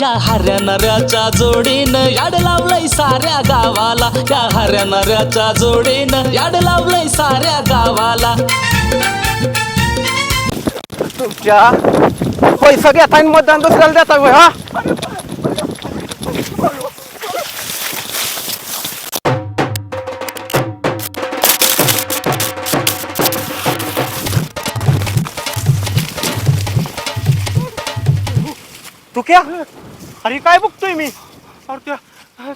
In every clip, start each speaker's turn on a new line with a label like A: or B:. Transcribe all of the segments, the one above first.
A: या हऱ्या नऱ्याच्या जोडीनं याड लावलंय साऱ्या गावाला. या हऱ्या नऱ्याच्या जोडीनं याड लावलंय साऱ्या गावाला.
B: तुमच्या पैसा घेता आणि मतदान दुसऱ्याला देता होय, हा? तू क्या? अरे काय बघतोय मी? अरे त्या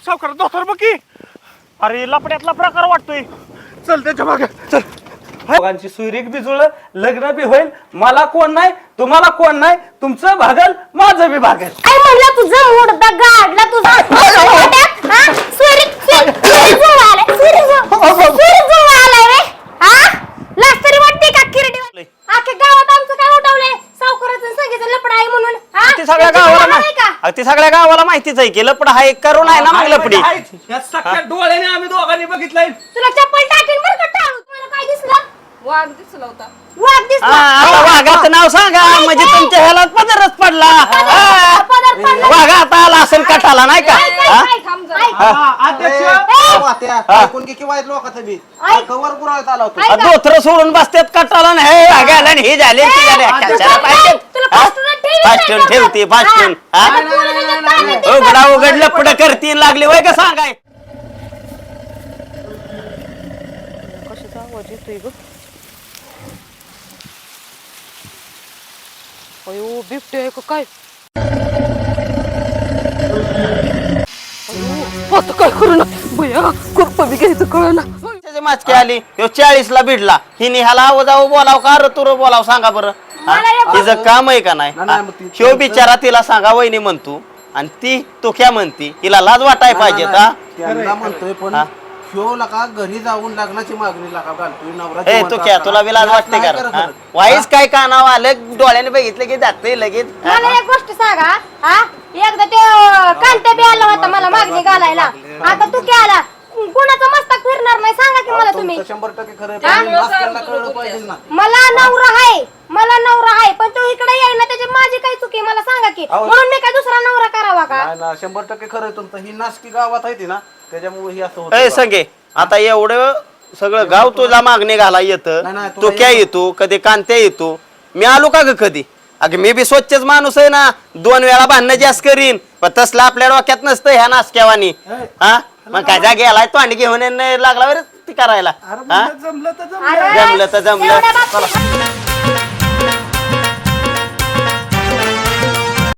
B: सावकार दोतर बघ की. अरे लपड्यातला प्रकार वाटतोय. चल त्याच्यामागे. चल. दोघांची सुरीक बी जुळलं लग्न बी होईल मला कोण नाही तुम्हाला कोण नाही तुमचं भागल माझं बी भागल.
C: काय म्हणलं तुझं मुडदा गाडला तुझा हा? हा? अख्ख्या गावात
B: अहो, ती सगळ्या गावाला माहितीच आहे की लपड हा एक करून आहे ना मग लपडी
D: या सख्या डोळ्याने आम्ही दोघांनी बघितलंय.
C: तुला चप्पल टाकीन बरं का टाळू तुम्हाला काय दिसलं?
E: वाघ दिसला होता.
C: वाघ
B: हा,
C: दिसला
B: आता वाघाचं नाव सांगा. म्हणजे तुमच्या ह्याला पदरच पडला. हा.
C: पदर पडला.
B: वाघ आता आला असेल कटाला नाही का? हा?
E: थांब जरा.
D: ऐकून बी. कवर आला होता.
B: दोत्र सोडून बसतात कटाला. आणि हे वाघाला आणि हे झाले ते झाले.
C: तुला
B: पाहिजे. हा?
C: फास्टून ठेवीत
B: फास्टून.
C: हा.
B: उघडा उघडलं पुढे करतीन लागली वय का सांगाय?
E: कशाचा आवाज येतोय ग? अयो बिबटे आहे का काय? अयो, आता काय करू ना? भैया खूप बी घ्यायचं कळ ना
B: माचकी आली ह्यो चाळीस ला भिडला हिने ह्याला आव जाऊ बोलाव का अरे तुर बोलाव सांगा बरं हा?
C: मला
B: तिचं काम आहे का नाही
D: नाही, नाही,
B: हा?
D: मग ती-
B: ह्यो बिचारा तिला सांगा वहिनी म्हणतो आणि ती तो क्या म्हणती हिला लाज वाटाय पाहिजे का
D: त्यांना म्हणतोय पण
B: हा?
D: ह्यो लका घरी जाऊन लग्नाची मागणी लका घालतोय नवरा
B: ए
D: जिवंत
B: तू क्या
D: असताना.
B: तुला बी लाज
D: लाज
B: वाटते
D: नाही
B: का
D: करत
B: हा? काय कानाव आलं डोळ्याने बघितलं की जाते लगेच हा?
C: मला एक गोष्ट सांगा हा एकदा ते कांत्या बी आला होता मला मागणी घालायला आता तू काय आला कुणाचं मस्तक फिरणार नाही सांगा की मला तुम्ही.
D: तुमचं शंभर टक्के खरं आहे,
C: हा?
D: पण मास्टरला कळलं पाहिजे ना.
C: मला नवरा आहे मला नवरा आहे पण तो इकडे येईना त्याची माझी काय चुकी मला सांगा की.
D: अहो.
C: म्हणून मी काय दुसरा नवरा करावा का?
D: नाही ना शंभर टक्के खरं आहे तुमचं. ही नाशकी गावात आहे ती ना त्याच्यामुळे ही असं
B: ए
D: होतं
B: संगे आता एवढं सगळं गाव तुला मागणी घाला येत.
D: नाही, नाही,
B: तू
D: तुला
B: क्या
D: येतं.
B: येतो? कधी कांत्या येतो? मी आलो का ग कधी? अगं मी बी स्वच्छच माणूस आहे ना. दोन वेळा भांडणं जास्त करीन पण तसलं आपल्या डोक्यात नसतं ह्या नासक्यावानी हा? मग काय जा गेलाय तो आणि घेऊन लागला बरं. करायला. हा?
D: जमलं तर
C: अरे,
B: जमलं तर जमलं.